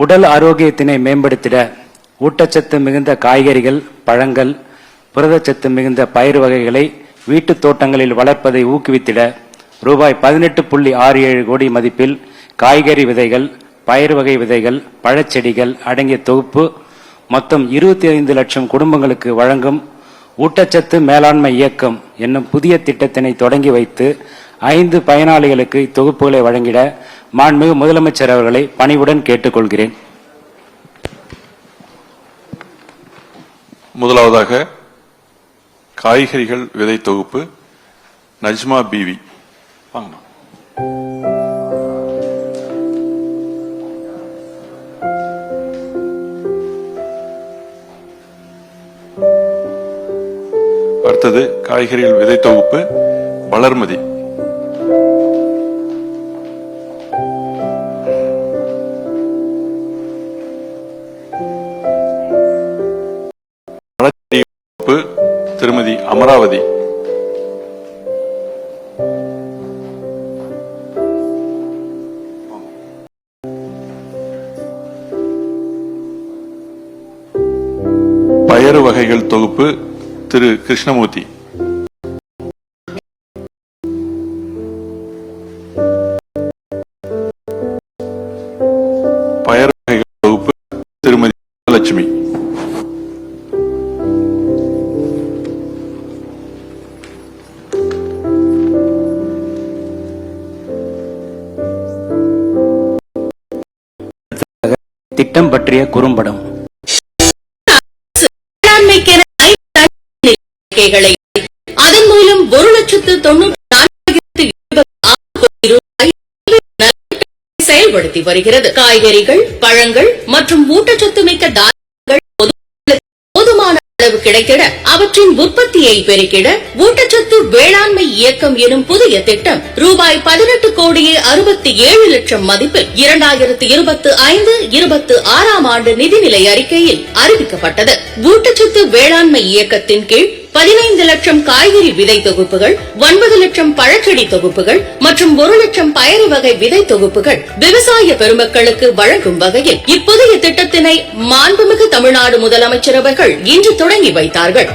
உடல் ஆரோக்கியத்தினை மேம்படுத்திட ஊட்டச்சத்து மிகுந்த காய்கறிகள் பழங்கள் புரதச்சத்து மிகுந்த பயிர் வகைகளை வீட்டுத் தோட்டங்களில் வளர்ப்பதை ஊக்குவித்திட ரூபாய் பதினெட்டு புள்ளி ஆறு ஏழு கோடி மதிப்பில் காய்கறி விதைகள் பயிர் வகை விதைகள் பழச்செடிகள் அடங்கிய தொகுப்பு மொத்தம் இருபத்தி ஐந்து லட்சம் குடும்பங்களுக்கு வழங்கும் ஊட்டச்சத்து மேலாண்மை இயக்கம் என்னும் புதிய திட்டத்தினை தொடங்கி வைத்து ஐந்து பயனாளிகளுக்கு இத்தொகுப்புகளை வழங்கிட மாண்புமிகு முதலமைச்சர் அவர்களை பணிவுடன் கேட்டுக்கொள்கிறேன். முதலாவதாக காய்கறிகள் விதை தொகுப்பு நஜ்மா பிவி அடுத்தது காய்கறிகள் விதை தொகுப்பு வளர்மதி. அமராவதி. பயறு வகைகள் தொகுப்பு திரு கிருஷ்ணமூர்த்தி. திட்டம் பற்றிய குறும்படம். அதன் மூலம் ஒரு லட்சத்து தொண்ணூற்றி நான்காயிரத்து இருபத்தி ரூபாய் செயல்படுத்தி வருகிறது. காய்கறிகள் பழங்கள் மற்றும் ஊட்டச்சத்து மிக்க தானியங்கள் போதுமான கிடைத்திட அவற்றின் உற்பத்தியை பெருக்கிட ஊட்டச்சத்து வேளாண்மை இயக்கம் எனும் புதிய திட்டம் ரூபாய் பதினெட்டு கோடியே அறுபத்தி ஏழு லட்சம் மதிப்பில் இரண்டாயிரத்து இருபத்தி ஐந்து இருபத்தி ஆறாம் ஆண்டு நிதிநிலை அறிக்கையில் அறிவிக்கப்பட்டது. ஊட்டச்சத்து வேளாண்மை இயக்கத்தின் கீழ் பதினைந்து லட்சம் காய்கறி விதை தொகுப்புகள் ஒன்பது லட்சம் பழச்செடி தொகுப்புகள் மற்றும் ஒரு லட்சம் பயறு வகை விதை தொகுப்புகள் விவசாய பெருமக்களுக்கு வழங்கும் வகையில் இப்புதிய திட்டத்தினை மாண்புமிகு தமிழ்நாடு முதலமைச்சர் அவர்கள் இன்று தொடங்கி வைத்தார்கள்.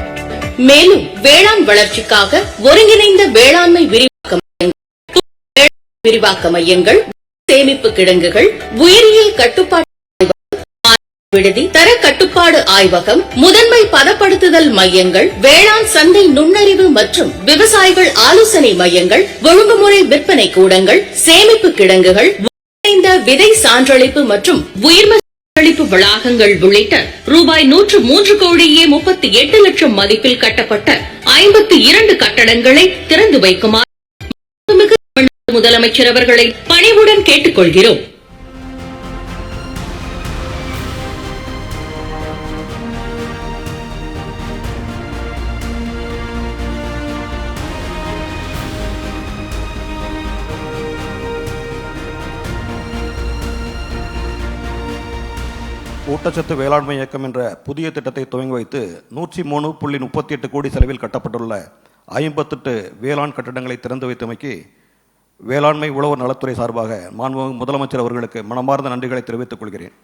மேலும் வேளாண் வளர்ச்சிக்காக ஒருங்கிணைந்த வேளாண்மை விரிவாக்க மையங்கள், விரிவாக்க மையங்கள் சேமிப்பு கிடங்குகள் உயிரியல் கட்டுப்பாட்டு விடுதி தர கட்டுப்பாடு ஆய்வகம் முதன்மை பதப்படுத்துதல் மையங்கள் வேளாண் சந்தை நுண்ணறிவு மற்றும் விவசாயிகள் ஆலோசனை மையங்கள் ஒழுங்குமுறை விற்பனை கூடங்கள் சேமிப்பு கிடங்குகள் விதை சான்றளிப்பு மற்றும் உயிர்ம சான்றளிப்பு வளாகங்கள் உள்ளிட்ட ரூபாய் நூற்று மூன்று கோடியே முப்பத்தி எட்டு லட்சம் மதிப்பில் கட்டப்பட்ட ஐம்பத்தி இரண்டு கட்டடங்களை திறந்து வைக்குமாறு முதலமைச்சர் அவர்களை பணிவுடன் கேட்டுக்கொள்கிறோம். ஊட்டச்சத்து வேளாண்மை இயக்கம் என்ற புதிய திட்டத்தை துவங்கி வைத்து நூற்றி மூணு புள்ளி முப்பத்தி எட்டு கோடி செலவில் கட்டப்பட்டுள்ள ஐம்பத்தெட்டு வேளாண் கட்டடங்களை திறந்து வைத்தமைக்கு வேளாண்மை உழவர் நலத்துறை சார்பாக மாண்புமிகு முதலமைச்சர் அவர்களுக்கு மனமார்ந்த நன்றிகளை தெரிவித்துக் கொள்கிறேன்.